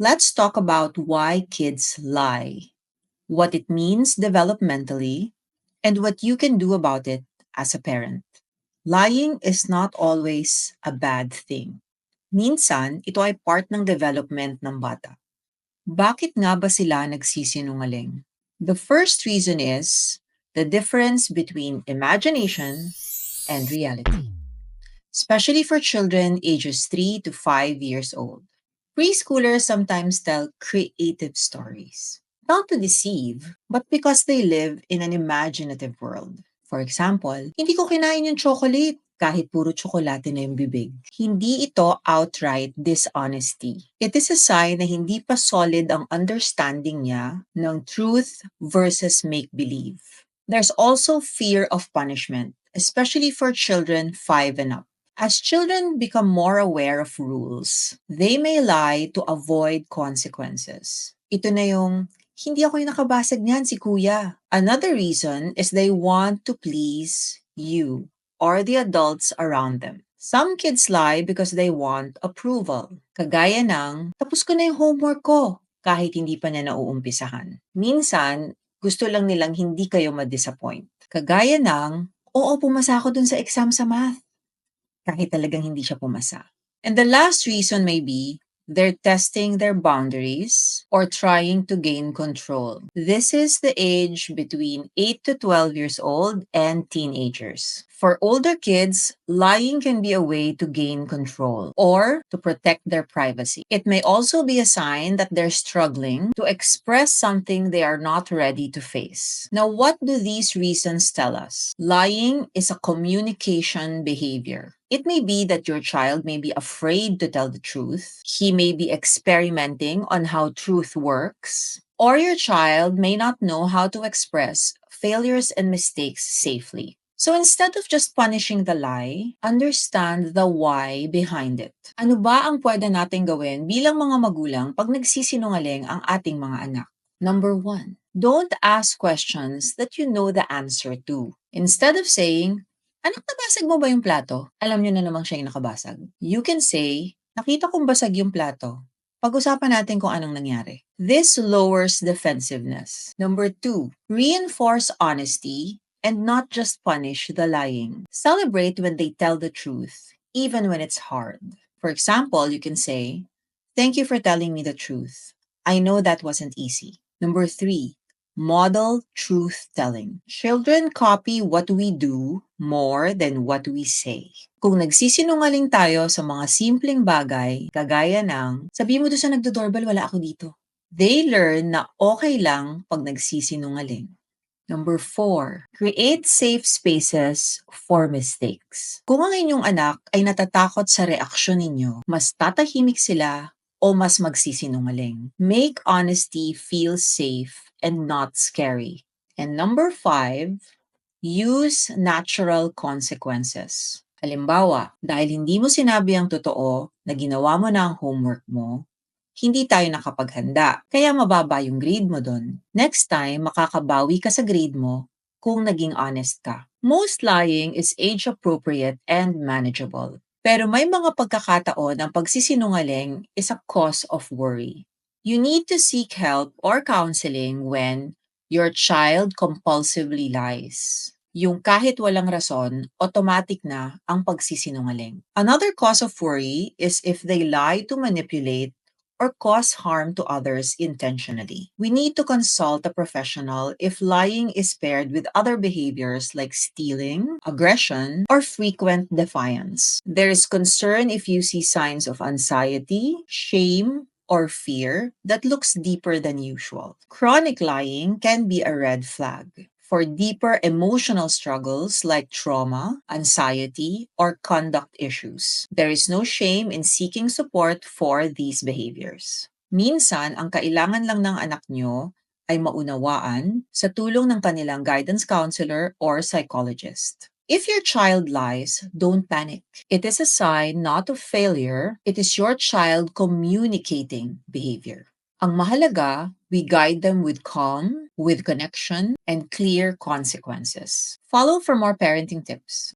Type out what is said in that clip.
let's talk about why kids lie, what it means developmentally, and what you can do about it as a parent. Lying is not always a bad thing. Minsan, ito ay part ng development ng bata. Bakit nga ba sila nagsisinungaling? The first reason is the difference between imagination and reality, especially for children ages 3 to 5 years old. Preschoolers sometimes tell creative stories, not to deceive, but because they live in an imaginative world. For example, hindi ko kinain yung chocolate kahit puro tsokolate na yung bibig. Hindi ito outright dishonesty. It is a sign na hindi pa solid ang understanding niya ng truth versus make-believe. There's also fear of punishment, especially for children 5 and up. As children become more aware of rules, they may lie to avoid consequences. Ito na yung, hindi ako yung nakabasag niyan, si kuya. Another reason is they want to please you or the adults around them. Some kids lie because they want approval. Kagaya ng, tapos ko na yung homework ko, kahit hindi pa na nauumpisahan. Minsan, gusto lang nilang hindi kayo ma-disappoint. Kagaya ng, oo, pumasa ako dun sa exam sa math. Kahit talagang hindi siya pumasa. And the last reason may be, they're testing their boundaries or trying to gain control. This is the age between 8 to 12 years old and teenagers. For older kids, lying can be a way to gain control or to protect their privacy. It may also be a sign that they're struggling to express something they are not ready to face. Now, what do these reasons tell us? Lying is a communication behavior. It may be that your child may be afraid to tell the truth. He may be experimenting on how truth works. Or your child may not know how to express failures and mistakes safely. So instead of just punishing the lie, understand the why behind it. Ano ba ang pwede nating gawin bilang mga magulang pag nagsisinungaling ang ating mga anak? Number one, don't ask questions that you know the answer to. Instead of saying, Anak, nabasag mo ba yung plato? Alam niyo na namang siya yung nakabasag. You can say, nakita kong basag yung plato. Pag-usapan natin kung anong nangyari. This lowers defensiveness. Number two, reinforce honesty and not just punish the lying. Celebrate when they tell the truth, even when it's hard. For example, you can say, Thank you for telling me the truth. I know that wasn't easy. Number three, model truth telling. Children copy what we do more than what we say. Kung nagsisinungaling tayo sa mga simpleng bagay, kagaya ng, sabi mo doon sa nagdo-doorbell, wala ako dito. They learn na okay lang pag nagsisinungaling. Number four, create safe spaces for mistakes. Kung ang inyong anak ay natatakot sa reaksyon ninyo, mas tatahimik sila o mas magsisinungaling. Make honesty feel safe and not scary. And number five, use natural consequences. Halimbawa, dahil hindi mo sinabi ang totoo na ginawa mo na ang homework mo, hindi tayo nakapaghanda, kaya mababa yung grade mo doon. Next time, makakabawi ka sa grade mo kung naging honest ka. Most lying is age-appropriate and manageable. Pero may mga pagkakataon ang pagsisinungaling is a cause of worry. You need to seek help or counseling when your child compulsively lies. Yung kahit walang rason, automatic na ang pagsisinungaling. Another cause of worry is if they lie to manipulate or cause harm to others intentionally. We need to consult a professional if lying is paired with other behaviors like stealing, aggression, or frequent defiance. There is concern if you see signs of anxiety, shame, or fear that looks deeper than usual. Chronic lying can be a red flag for deeper emotional struggles like trauma, anxiety, or conduct issues. There is no shame in seeking support for these behaviors. Minsan, ang kailangan lang ng anak nyo ay maunawaan sa tulong ng kanilang guidance counselor or psychologist. If your child lies, don't panic. It is a sign not of failure, it is your child communicating behavior. Ang mahalaga, we guide them with calm, with connection, and clear consequences. Follow for more parenting tips.